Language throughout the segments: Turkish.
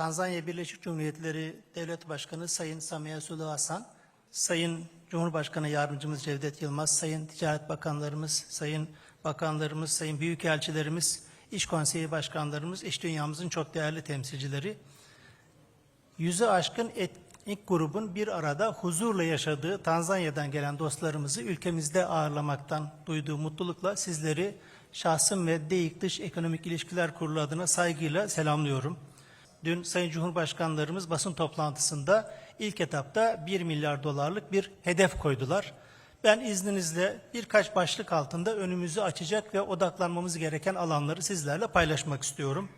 Tanzanya Birleşik Cumhuriyetleri Devlet Başkanı Sayın Samiye Suluhu Hasan, Sayın Cumhurbaşkanı Yardımcımız Cevdet Yılmaz, Sayın Ticaret Bakanlarımız, Sayın Bakanlarımız, Sayın Büyükelçilerimiz, İş Konseyi Başkanlarımız, iş dünyamızın çok değerli temsilcileri, yüzü aşkın etnik grubun bir arada huzurla yaşadığı Tanzanya'dan gelen dostlarımızı ülkemizde ağırlamaktan duyduğu mutlulukla sizleri şahsım ve DEİK Dış Ekonomik İlişkiler Kurulu adına saygıyla selamlıyorum. Dün Sayın Cumhurbaşkanlarımız basın toplantısında ilk etapta 1 milyar dolarlık bir hedef koydular. Ben izninizle birkaç başlık altında önümüzü açacak ve odaklanmamız gereken alanları sizlerle paylaşmak istiyorum.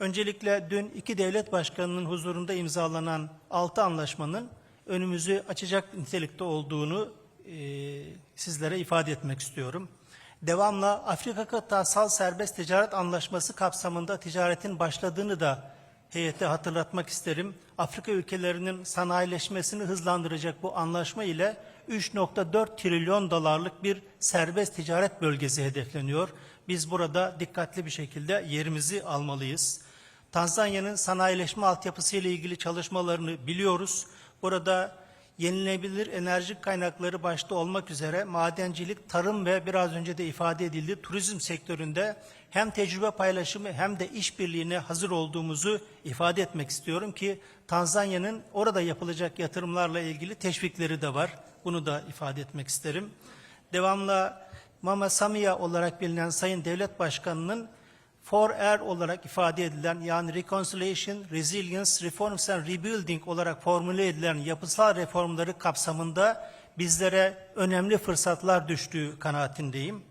Öncelikle dün iki devlet başkanının huzurunda imzalanan altı anlaşmanın önümüzü açacak nitelikte olduğunu e, sizlere ifade etmek istiyorum. Devamla Afrika Kıtasal Serbest Ticaret Anlaşması kapsamında ticaretin başladığını da heyete hatırlatmak isterim. Afrika ülkelerinin sanayileşmesini hızlandıracak bu anlaşma ile 3.4 trilyon dolarlık bir serbest ticaret bölgesi hedefleniyor. Biz burada dikkatli bir şekilde yerimizi almalıyız. Tanzanya'nın sanayileşme altyapısı ile ilgili çalışmalarını biliyoruz. Burada yenilenebilir enerji kaynakları başta olmak üzere madencilik, tarım ve biraz önce de ifade edildi turizm sektöründe hem tecrübe paylaşımı hem de işbirliğine hazır olduğumuzu ifade etmek istiyorum ki Tanzanya'nın orada yapılacak yatırımlarla ilgili teşvikleri de var. Bunu da ifade etmek isterim. Devamla Mama Samia olarak bilinen Sayın Devlet Başkanı'nın 4R olarak ifade edilen yani Reconciliation, Resilience, Reforms and Rebuilding olarak formüle edilen yapısal reformları kapsamında bizlere önemli fırsatlar düştüğü kanaatindeyim.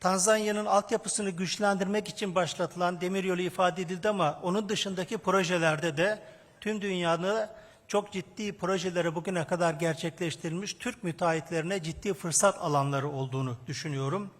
Tanzanya'nın altyapısını güçlendirmek için başlatılan demiryolu ifade edildi ama onun dışındaki projelerde de tüm dünyada çok ciddi projelere bugüne kadar gerçekleştirilmiş Türk müteahhitlerine ciddi fırsat alanları olduğunu düşünüyorum.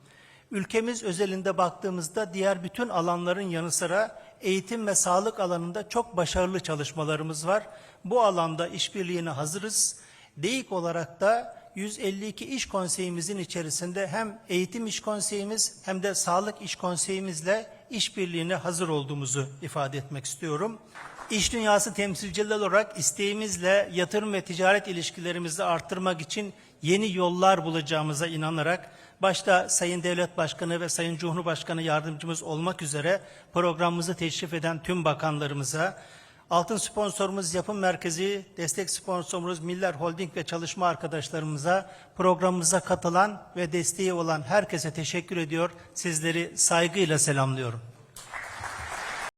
Ülkemiz özelinde baktığımızda diğer bütün alanların yanı sıra eğitim ve sağlık alanında çok başarılı çalışmalarımız var. Bu alanda işbirliğine hazırız. DEİK olarak da 152 iş konseyimizin içerisinde hem eğitim iş konseyimiz hem de sağlık iş konseyimizle işbirliğine hazır olduğumuzu ifade etmek istiyorum. İş dünyası temsilcileri olarak isteğimizle yatırım ve ticaret ilişkilerimizi arttırmak için yeni yollar bulacağımıza inanarak başta Sayın Devlet Başkanı ve Sayın Cumhurbaşkanı yardımcımız olmak üzere programımızı teşrif eden tüm bakanlarımıza, altın sponsorumuz Yapım Merkezi, destek sponsorumuz Miller Holding ve çalışma arkadaşlarımıza, programımıza katılan ve desteği olan herkese teşekkür ediyor. Sizleri saygıyla selamlıyorum.